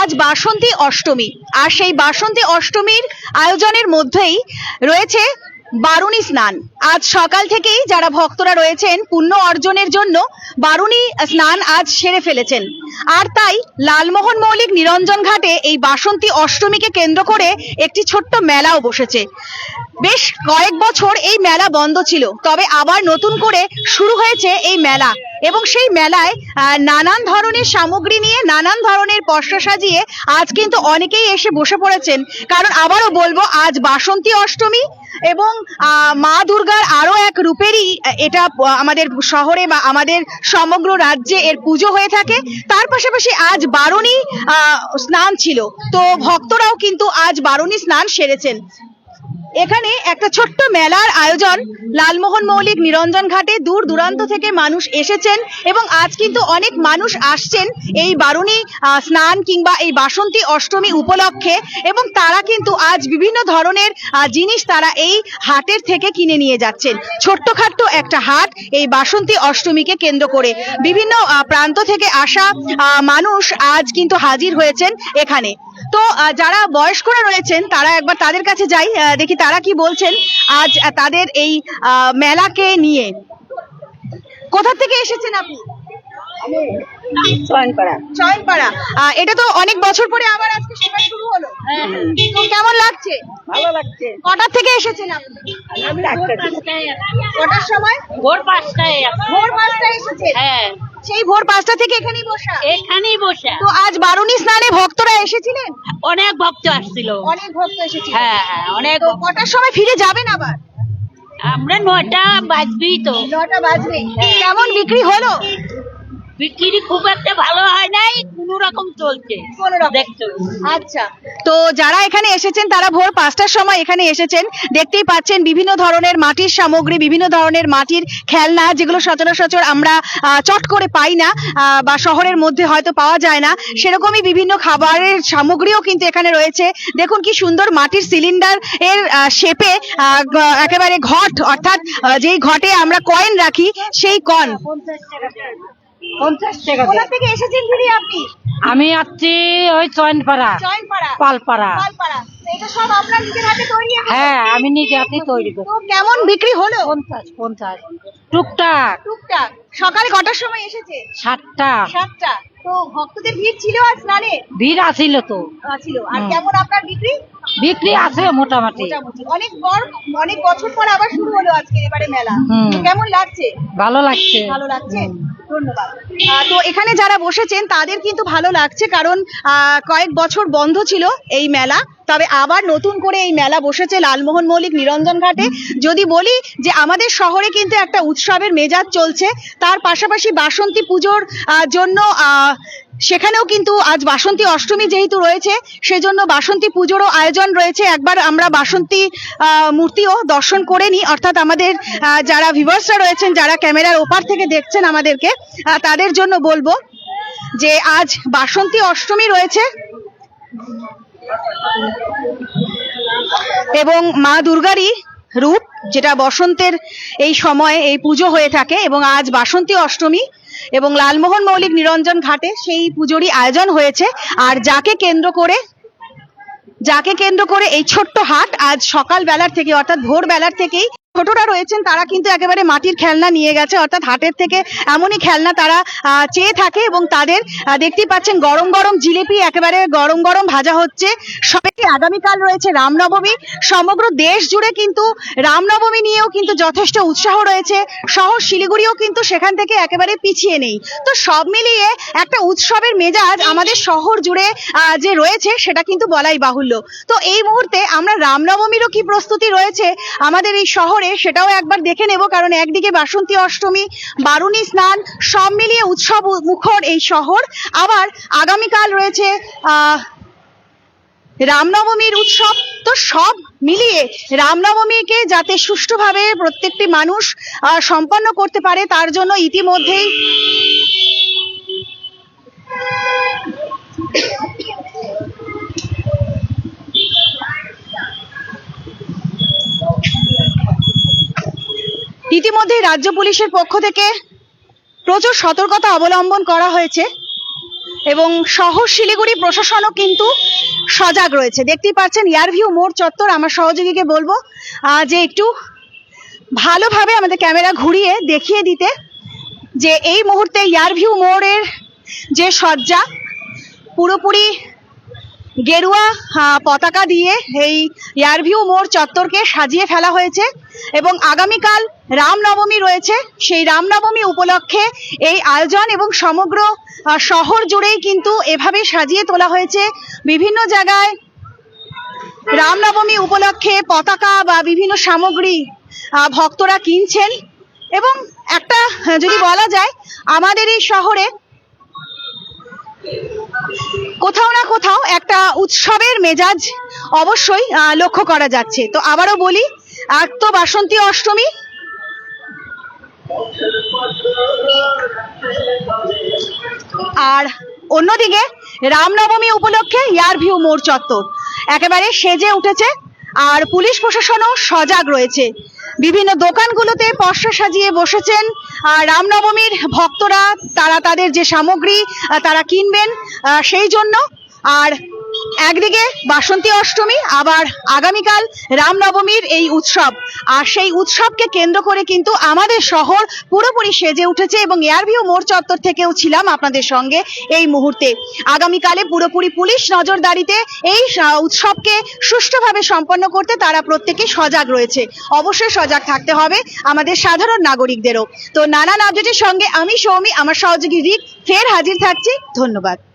আজ বাসন্তী অষ্টমী। আর সেই বাসন্তী অষ্টমীর আয়োজনের মধ্যেই রয়েছে বারুণী স্নান। আজ সকাল থেকেই যারা ভক্তরা রয়েছেন, পুণ্য অর্জনের জন্য বারুণী স্নান আজ সেরে ফেলেছেন। আর তাই লালমোহন মৌলিক নিরঞ্জন ঘাটে এই বাসন্তী অষ্টমীকে কেন্দ্র করে একটি ছোট্ট মেলাও বসেছে। বেশ কয়েক বছর এই মেলা বন্ধ ছিল, তবে আবার নতুন করে শুরু হয়েছে এই মেলা এবং সেই মেলায় নানান ধরনের সামগ্রী নিয়ে নানান ধরনের পশরা সাজিয়ে আজ কিন্তু অনেকেই এসে বসে পড়েছেন। কারণ আবারও বলব, আজ বাসন্তী অষ্টমী এবং মা দুর্গার আরও এক রূপেরই, এটা আমাদের শহরে বা আমাদের সমগ্র রাজ্যে এর পুজো হয়ে থাকে। তার পাশাপাশি আজ বারণী স্নান ছিল। তো ভক্তরাও কিন্তু আজ বারণী স্নান সেরেছেন। এখানে একটা ছোট্ট মেলার আয়োজন। লালমোহন মৌলিক নিরঞ্জন ঘাটে দূর দূরান্ত থেকে মানুষ এসেছেন এবং আজ কিন্তু অনেক মানুষ আসছেন এই বারুণী স্নান কিংবা এই বাসন্তী অষ্টমী উপলক্ষে এবং তারা কিন্তু আজ বিভিন্ন ধরনের জিনিস তারা এই হাটের থেকে কিনে নিয়ে যাচ্ছেন। ছোট্টখাট্ট একটা হাট এই বাসন্তী অষ্টমীকে কেন্দ্র করে। বিভিন্ন প্রান্ত থেকে আসা মানুষ আজ কিন্তু হাজির হয়েছেন এখানে। তো যারা বয়স্করা রয়েছেন তারা একবার তাদের কাছে যাই দেখি তারা কি বলছেন আজ তাদের এই মেলাকে নিয়ে। কোথা থেকে এসেছেন আপনি? এটা তো অনেক বছর পরে আবার আজকে সেবা শুরু হলো। কেমন লাগছে? ভালো লাগছে। কটার থেকে এসেছেন আপনি? আমি কটার সময়? ভোর পাঁচটায়। ভোর পাঁচটায়। হ্যাঁ। সেই ভোর পাঁচটা থেকে এখানেই বসা? এখানেই বসে। তো আজ বারুণী স্নানে ভক্তরা এসেছিলেন? অনেক ভক্ত আসছিল। অনেক ভক্ত এসেছিল। হ্যাঁ হ্যাঁ অনেক তো কটার সময় ফিরে যাবেন আবার? আমরা নয়টা বাজবেই তো। নটা বাজবে কেমন বিক্রি হলো? বিক্রি খুব একটা ভালো হয় নাই কোন রকম চলছে। দেখছ? আচ্ছা। তো যারা এখানে এসেছেন তারা ভোর পাঁচটার সময় এখানে এসেছেন। দেখতেই পাচ্ছেন বিভিন্ন ধরনের মাটির সামগ্রী বিভিন্ন ধরনের মাটির খেলনা যেগুলো সচরাচর আমরা আহ, চট করে পাই না আহ, বা শহরের মধ্যে হয়তো পাওয়া যায় না। সেরকমই বিভিন্ন খাবারের সামগ্রীও কিন্তু এখানে রয়েছে। দেখুন কি সুন্দর মাটির সিলিন্ডার এর শেপে একেবারে ঘট অর্থাৎ যেই ঘটে আমরা কয়েন রাখি সেই কন পঞ্চাশ টাকা কোথা থেকে এসেছেন দিদি আপনি? আমি আসছি ওই চয়নপাড়া পালপাড়া? হ্যাঁ আমি নিজে হাতে তৈরি করি কেমন বিক্রি হলো? পঞ্চাশ পঞ্চাশ। টুকটাক। টুকটাক। সকালে কটার সময় এসেছে? সাতটা। সাতটা। তো ভক্তদের ভিড় ছিল আর স্নানে? ভিড় আসিল তো। আহ, আর কেমন আপনার বিক্রি? বিক্রি আছে মোটামুটি। মোটামুটি। অনেক পর অনেক বছর পর আবার শুরু হলো আজকে এবারে মেলা। কেমন লাগছে? ভালো লাগছে। ভালো লাগছে? ধন্যবাদ। তো এখানে যারা বসেছেন, তাদের কিন্তু ভালো লাগছে কারণ কয়েক বছর বন্ধ ছিল এই মেলা, তবে আবার নতুন করে এই মেলা বসেছে লালমোহন মৌলিক নিরঞ্জন ঘাটে। যদি বলি যে আমাদের শহরে কিন্তু একটা উৎসবের মেজাজ চলছে, তার পাশাপাশি বাসন্তী পুজোর জন্য সেখানেও কিন্তু আজ বাসন্তী অষ্টমী যেহেতু রয়েছে, সেজন্য বাসন্তী পুজোরও আয়োজন রয়েছে। একবার আমরা বাসন্তী মূর্তিও দর্শন করে নিই। অর্থাৎ আমাদের যারা ভিভার্সরা রয়েছেন, যারা ক্যামেরার ওপার থেকে দেখছেন আমাদেরকে তাদের জন্য বলব যে আজ বাসন্তী অষ্টমী রয়েছে এবং মা দুর্গারই রূপ, যেটা বসন্তের এই সময়ে এই পুজো হয়ে থাকে এবং আজ বাসন্তী অষ্টমী এবং লালমোহন মৌলিক নিরঞ্জন ঘাটে সেই পুজোরই আয়োজন হয়েছে। আর যাকে কেন্দ্র করে, যাকে কেন্দ্র করে এই ছোট্ট হাট আজ সকাল বেলার থেকে, অর্থাৎ ভোর বেলার থেকেই ছোটরা রয়েছেন, তারা কিন্তু একেবারে মাটির খেলনা নিয়ে গেছে। অর্থাৎ হাটের থেকে এমনই খেলনা তারা চেয়ে থাকে এবং তাদের দেখতেই পাচ্ছেন গরম গরম জিলিপি একেবারে গরম গরম ভাজা হচ্ছে। সবাইকে আগামীকাল রয়েছে রামনবমী। সমগ্র দেশ জুড়ে কিন্তু রামনবমী নিয়েও কিন্তু যথেষ্ট উৎসাহ রয়েছে। শহর শিলিগুড়িও কিন্তু সেখান থেকে একেবারে পিছিয়ে নেই। তো সব মিলিয়ে একটা উৎসবের মেজাজ আমাদের শহর জুড়ে যে রয়েছে সেটা কিন্তু বলাই বাহুল্য। তো এই মুহূর্তে আমরা রামনবমীরও কি প্রস্তুতি রয়েছে? আমাদের এই শহরে সেটাও একবার দেখে নেব, কারণ একদিকে বাসন্তী অষ্টমী, বারুণী স্নান, সব মিলিয়ে উৎসব মুখর এই শহর। আবার আগামীকাল রয়েছে রামনবমীর উৎসব। তো সব মিলিয়ে রামনবমীকে যাতে সুষ্ঠুভাবে প্রত্যেকটি মানুষ সম্পন্ন করতে পারে, তার জন্য ইতিমধ্যেই ইতিমধ্যেই রাজ্য পুলিশের পক্ষ থেকে প্রচুর সতর্কতা অবলম্বন করা হয়েছে এবং শহর শিলিগুড়ি প্রশাসনও কিন্তু সজাগ রয়েছে। দেখতেই পাচ্ছেন ইয়ারভিউ মোড় চত্বর, আমার সহযোগীকে বলব যে একটু ভালোভাবে আমাদের ক্যামেরা ঘুরিয়ে দেখিয়ে দিতে যে এই মুহূর্তে ইয়ারভিউ মোড়ের যে সজ্জা পুরোপুরি গেরুয়া পতাকা দিয়ে এই ইয়ারভিউ মোড় চত্বরকে সাজিয়ে ফেলা হয়েছে। এবং আগামীকাল রামনবমী রয়েছে। সেই রামনবমী উপলক্ষে এই আয়োজন এবং সমগ্র শহর জুড়েই কিন্তু এভাবে সাজিয়ে তোলা হয়েছে। বিভিন্ন জায়গায় রামনবমী উপলক্ষে পতাকা বা বিভিন্ন সামগ্রী ভক্তরা কিনছেন। এবং একটা যদি বলা যায়, আমাদের এই শহরে কোথাও না কোথাও একটা উৎসবের মেজাজ অবশ্যই লক্ষ্য করা যাচ্ছে। তো আবারও বলি আর তো বাসন্তী অষ্টমী। আর অন্যদিকে রামনবমী উপলক্ষে ইয়ারভিউ মোড় চত্বর। একেবারে সেজে উঠেছে আর পুলিশ প্রশাসনও সজাগ রয়েছে। বিভিন্ন দোকানগুলোতে পশরা সাজিয়ে বসেছেন আর রামনবমীর ভক্তরা, তারা তাদের যে সামগ্রী তারা কিনবেন সেই জন্য। আর একদিকে বাসন্তী অষ্টমী, আবার আগামীকাল রামনবমীর এই উৎসব। আর সেই উৎসবকে কেন্দ্র করে কিন্তু আমাদের শহর পুরোপুরি সেজে উঠেছে এবং এয়ারভিউ মোড় চত্বর থেকেও ছিলাম আপনাদের সঙ্গে এই মুহূর্তে। আগামীকালে পুরোপুরি পুলিশ নজরদারিতে এই উৎসবকে সুষ্ঠুভাবে সম্পন্ন করতে তারা প্রত্যেকে সজাগ রয়েছে। অবশ্যই সজাগ থাকতে হবে আমাদের সাধারণ নাগরিকদেরও। তো নানান আপডেটের সঙ্গে আমি, সৌমি, আমার সহযোগী রিক, ফের হাজির থাকছি। ধন্যবাদ।